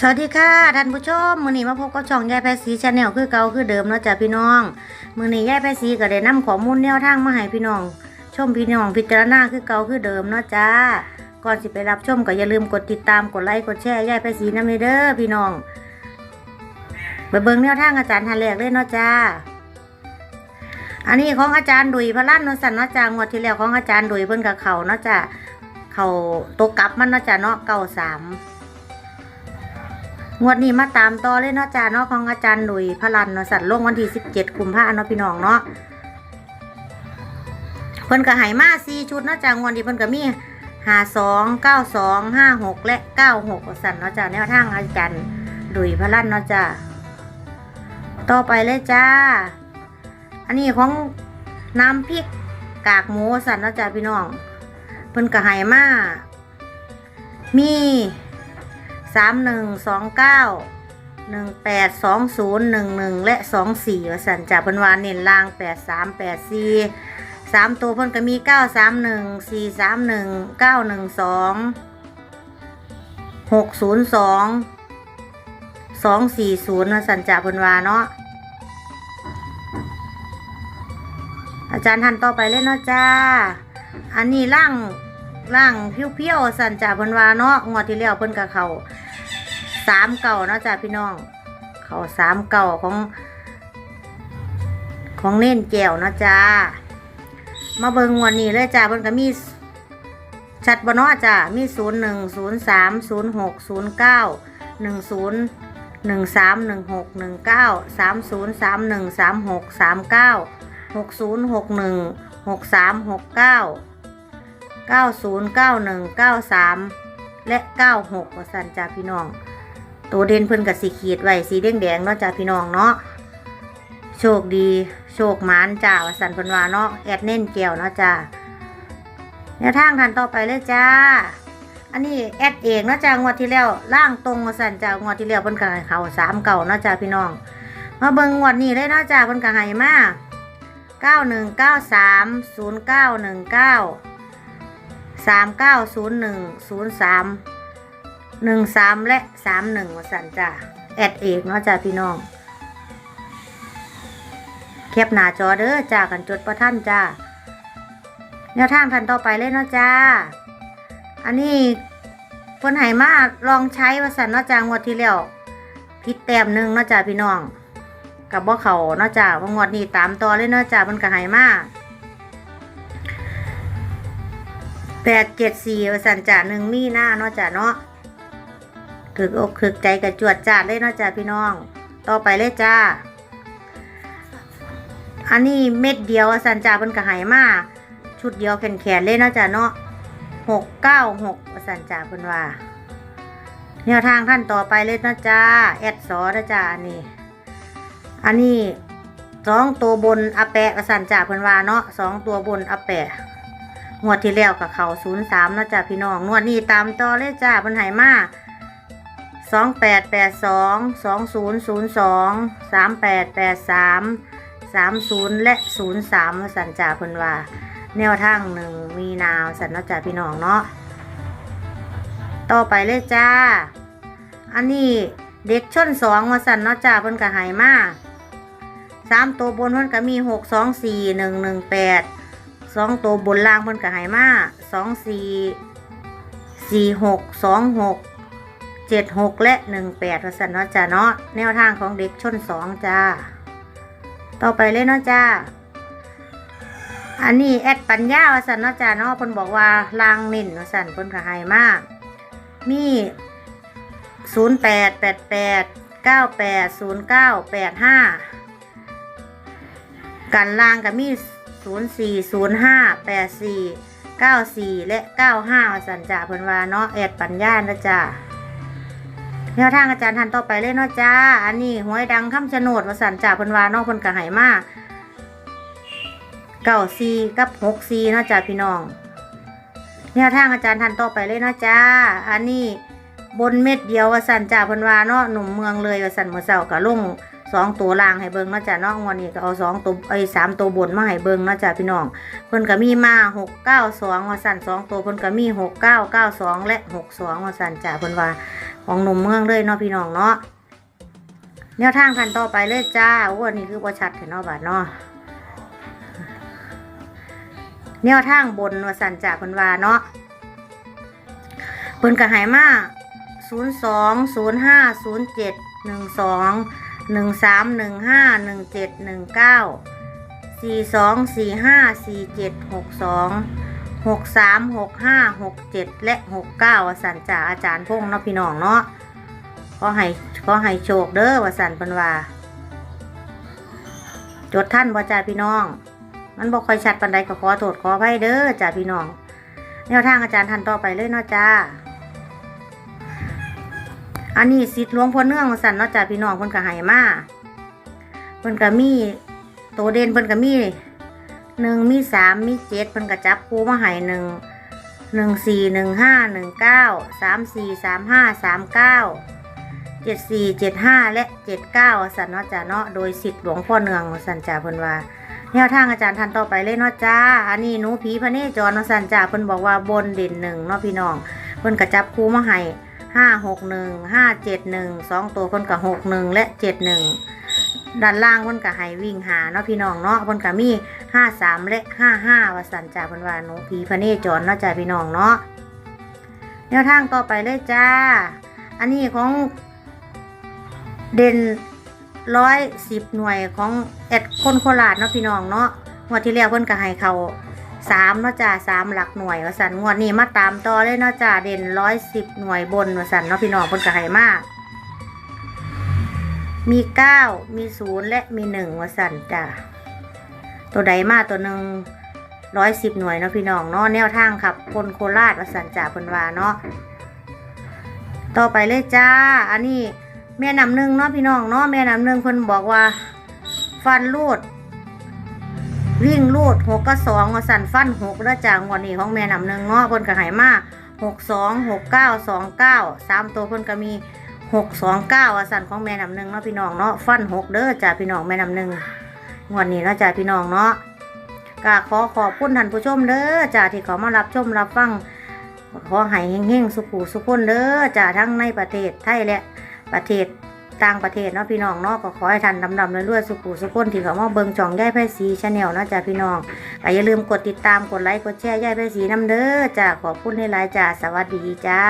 สวัสดีค่ะท่านผู้ชมมือนี้มาพบกับช่องยายแพสีชาแนลคือเก่าคือเดิมเนาะจ้ะพี่น้องมือนี้ยายแพสีก็ได้นำข้อมูลแนวทางมาให้พี่น้อง ชมพี่น้องพิจารณาคือเก่าคือเดิมเนาะจ้าก่อนสิไปรับชมก็อย่าลืมกดติดตามกดไลค์กดแชร์ยายแพสีนำเด้อพี่น้องไปเบิ่งแนวทางอาจารย์ทันแรกเลยเนาะจ้าอันนี้ของอาจารย์ดุยพระลั่นเนาะสันเนาะจ้างวดที่แล้วของอาจารย์ดุยเพิ่นกับเขาเนาะจ้าเขาตกกลับมันเนาะจ้าเนาะเก้าสาม งวดนี้มาตามต่อเลยเนาะจ้าเนาะของอาจารย์หลุยพลันเนาะสัตว์ลงวันที่สิบเจ็ดกุมภาพันธ์เนาะพี่น้องเนาะเพิ่นก็ให้มาสี่ชุดเนาะจ้างวดนี้เพิ่นก็มีห้าสองเก้าสองห้าหกและเก้าหกสันเนาะจ้าแนวทางอาจารย์หลุยพลันเนาะจ้าต่อไปเลยจ้า อันนี้ของน้ำพริกกากหมูสันเนาะจ้าพี่น้องเพิ่นก็ให้มามี สามหนึ่งสองเก้าหนึ่งแปดสองศูนย์หนึ่งหนึ่งและสองสี่วสันจากพิ่นวานเน้นล่างแปดสามแปดสี่สามตัวเพิ่นก็มีเก้าสามหนึ่งสี่สามหนึ่งเก้าหนึ่งสองหกศูนย์สองสองสี่ศูนย์วสันจากพิ่นวานเนาะอาจารย์ทันต่อไปเลยเนาะจ้า อันนี้ล่างร่างเพี้ยวๆสันจ่าเพิ่นว่าเนาะงวดที่แล้วเพิ่นกับเขา สามเก่าเนาะจ้าพี่น้อง เขาสามเก่าของ ของเน่นแก้วเนาะจ้ามาเบิงวดนี้เลยจ้าเพิ่นก็มีชัดบนาะจ้ามีศูนย์หนึ่งศูนย์สามศูนย์หกศูนย์เก้าหนึ่งศูนย์หนึ่งสามหนึ่งหกหนึ่งเก้าสามศูนย์สามหนึ่งสามหกสามเก้าหกศูนย์หกหนึ่งหกสามหกเก้า90 91 93และ96ว่าสั่นจ้าพี่น้อง ตัวเด่นเพิ่นกับสีขีดไว้สีแดงแดงเนาะจ้าพี่น้องเนาะโชคดี โชคมานจ้าวสันเพิ่นว่าเนาะแอดเน่นแก้วเนาะจ้าแนวทางทันต่อไปเลยจ้า อันนี้แอดเองเนาะจ้างวดที่แล้วล่างตรงสันจ้างวดที่แล้วเพิ่นก็ให้เขาสามเก่าเนาะจ้าพี่น้องมาเบิ่งงวดนี้เลยเนาะจ้าเพิ่นก็ให้มา9193 0919สามเก้าศูนย์หนึ่งศูนย์สาม หนึ่งสามและสามหนึ่งวสันจ้าแอดเอกเนาะจ้าพี่น้องแคปหน้าจอเด้อจ้ากันจดประท่านจ้าแนวทางทันต่อไปเลยเนาะจ้า อันนี้เพิ่นให้มาลองใช้วสันเนาะจ้างวดที่แล้วพิษแต้มหนึ่งเนาะจ้าพี่น้องกับบ่เขาเนาะจ้าว่างวดนี้ตามต่อเลยเนาะจ้ามันก็ให้มาแปดเจ็ดสี่สันจ่าหนึ่งมีหน้าเนาะจ้ะเนาะ ถึกอกถึกใจกับจวดจาดเลยเนาะจ้ะพี่น้อง ต่อไปเลยจ้า อันนี้เม็ดเดียวสันจ่าเป็นกระหายมาชุดเดียวแขนแขนเลยเนาะจ้ะเนาะหกเก้าหกสันจ่าเป็นว่าแนวทางท่านต่อไปเลยนะจ้าแอดซอนะจ้าอันนี้ อันนี้สองตัวบนอาแปะสันจ่าเพิ่นว่าเนาะสองตัวบนอาแปะงวดที่แล้วกับเขาศูนย์สามนะจ้ะพี่น้องงวดนี้ตามต่อเลยจ้าเพิ่นหายมา สองแปดแปดสองสองศูนย์ศูนย์สองสามแปดแปดสามสามศูนย์และศูนย์สามสันจ่าเพิ่นว่า แนวทางหนึ่งมีนาวสันเนาะจ้ะพี่น้องเนาะต่อไปเลยจ้า อันนี้เด็กชนสองมาสันเนาะจ้าเพิ่นก็ใหายมาสามตัวบนเพิ่นก็มีหกสองสี่หนึ่งหนึ่งแปดสองตัวบนล่างเพิ่นก็ใหายมาสองสี่สี่หกสองหก เจ็ดหกและหนึ่งแปดสันเนาะจ้าเนาะแนวทางของเด็กชนสองจ้า ต่อไปเลยเนาะจ้า อันนี้แอดปัญญาวสันเนาะจ้าเนาะเพิ่นบอกว่าลางเน้นสันเพิ่นก็ใหายมาก มีศูนย์แปดแปดแปดเก้าแปดศูนย์เก้าแปดห้ากันลางก็มี 0 4 0 5 8 4 9 4 และ 95สันจ่าเพิ่นว่าเนาะแอดปัญญานะจ้า แนวทางอาจารย์ทันต่อไปเลยเนาะจ้า อันนี้หวยดังคำชะโนดว่าสันจ่าพันวาเนาะเพิ่นกระห้มากเก้าซีกับหกซีเนาะจ้าพี่น้องแนวทางอาจารย์ทันต่อไปเลยเนาะจ้า อันนี้บนเม็ดเดียวว่าสันจ่าพันวาเนาะหนุ่มเมืองเลยว่าสันเมื่อเช้ากะลุง สองตัวล่างให้เบิ่งนาะจ้ะนาะงวันนี้ก็เอาสองตัวไอ้สามตัวบนมาให้เบิ่งนาะจ้ะพี่น้องเพิ่นก็มีมาหกเก้าสองว่าสั่นสองตัวเพิ่นก็มีหกเก้าเก้าสองและหกสองว่าสั่นจ้ะเพิ่นว่าของหนุ่มเมืองเลยเนาะพี่น้องเนาะแนวทางกันต่อไปเลยจ้าโอ้อันนี้คือบ่ชัดเห็นเนาะบาดเนาะแนวทางบนว่าสันจ่าเพิ่นว่าเนาะเพิ่นก็หายมาศูนย์สองศูนย์ห้าศูนย์เจ็ดหนึ่งสอง หนึ่งสามหนึ่งห้าหนึ่งเจ็ดหนึ่งเก้าสี่สองสี่ห้าสี่เจ็ดหกสองหกสามหกห้าหกเจ็ดและหกเก้าว่าสันจ่าอาจารย์พงษ์เนาะพี่น้องเนาะขอให้ขอให้โชคเด้อว่าสันเพิ่นวาจดท่านบ่จ่าพี่น้อง มันบ่ค่อยชัดปานใดก็ขอโทษขออภัยเด้อจ่าพี่น้องแนวทางอาจารย์ท่านต่อไปเลยเนาะจ้า อันนี้สิทธิ์หลวงพ่อเนื่องสันเนาะจ้าพี่น้องเพิ่นก็ให้มาเพิ่นก็มีโตเด่นเพิ่นก็มีหนึ่งมีสามมีเจ็ดเพิ่นก็จับคู่มาให้หนึ่งหนึ่งสี่หนึ่งห้าหนึ่งเก้าสามสี่สามห้าสามเก้าเจ็ดสี่เจ็ดห้าและเจ็ดเก้าสันเนาะจ้าเนาะโดยสิทธิ์หลวงพ่อเนืองสันจ่าเพิ่นว่าแนวทางอาจารย์ท่านต่อไปเลยเนาะจ้า อันนี้หนูผีพระเนจรเนาะสันจ่าเพิ่นบอกว่าบนเด่นหนึ่งเนาะพี่น้องเพิ่นกระจับคู่มาให้ ห้าหกหนึ่งห้าเจ็ดหนึ่งสองตัวเพิ่นกับหกหนึ่งและเจ็ดหนึ่งด้านล่างเพิ่นกับให้วิ่งหาเนาะพี่น้องเนาะเพิ่นกับมีห้าสามและห้าห้าวาสันจ่าเพิ่นว่าหนูผีพระเนจรเนาะจ้าพี่น้องเนาะแนวทางต่อไปเลยจ้า อันนี้ของเด่นร้อยสิบหน่วยของแอดคนโคราชเนาะพี่น้องเนาะงวดที่แล้วเพิ่นก็ให้เขา สามเนาะจ้าสามหลักหน่วยว่าสันงวดนี้มาตามต่อเลยเนาะจ้าเด่นร้อยสิบหน่วยบนว่าสันเนาะพี่น้องเพิ่นก็ให้มาก มีเก้ามีศูนย์และมีหนึ่งว่าสันจ้าตัวใดมาตัวหนึ่งร้อยสิบหน่วยเนาะพี่น้องเนาะแนวทางครับคนโคราชว่าสันจ่าพนวาเนาะต่อไปเลยจ้า อันนี้แม่นำหนึ่งเนาะพี่น้องเนาะแม่นำหนึ่งเพิ่นบอกว่า ฟันรูด วิ่งรูดหกก็สองว่าสั่นฟันหกแล้วจากงวดนี้ของแม่นำหนึ่งเนาะเพิ่นก็ใหายมาหกสองหกเก้าสองเก้าสามตัวเพิ่นก็มีหกสองเก้าว่าสั่นของแม่นำหนึ่งเนาะพี่น้องเนาะฟันหกเด้อจ้าพี่น้องแม่นำหนึ่งงวดนี้เนาะจ้าพี่น้องเนาะก็ขอขอบคุณท่านผู้ชมเด้อจ้าที่เขามารับชมรับฟังขอให้เฮงๆสุขุสุขคนเด้อจ้าทั้งในประเทศไทยและประเทศ ต่างประเทศเนาะพี่น้องเนาะก็ขอให้ท่านดำดำเรื่อยๆสุขุสุขคนที่เขามาเบิ่งจ่องย่ายไพ่สีชาแนลนะจ้ะพี่น้องก็อย่าลืมกดติดตามกดไลค์กดแชร์ย่ายไพ่สีน้ำเด้อจ้าขอบคุณในหลายจ้าสวัสดีจ้า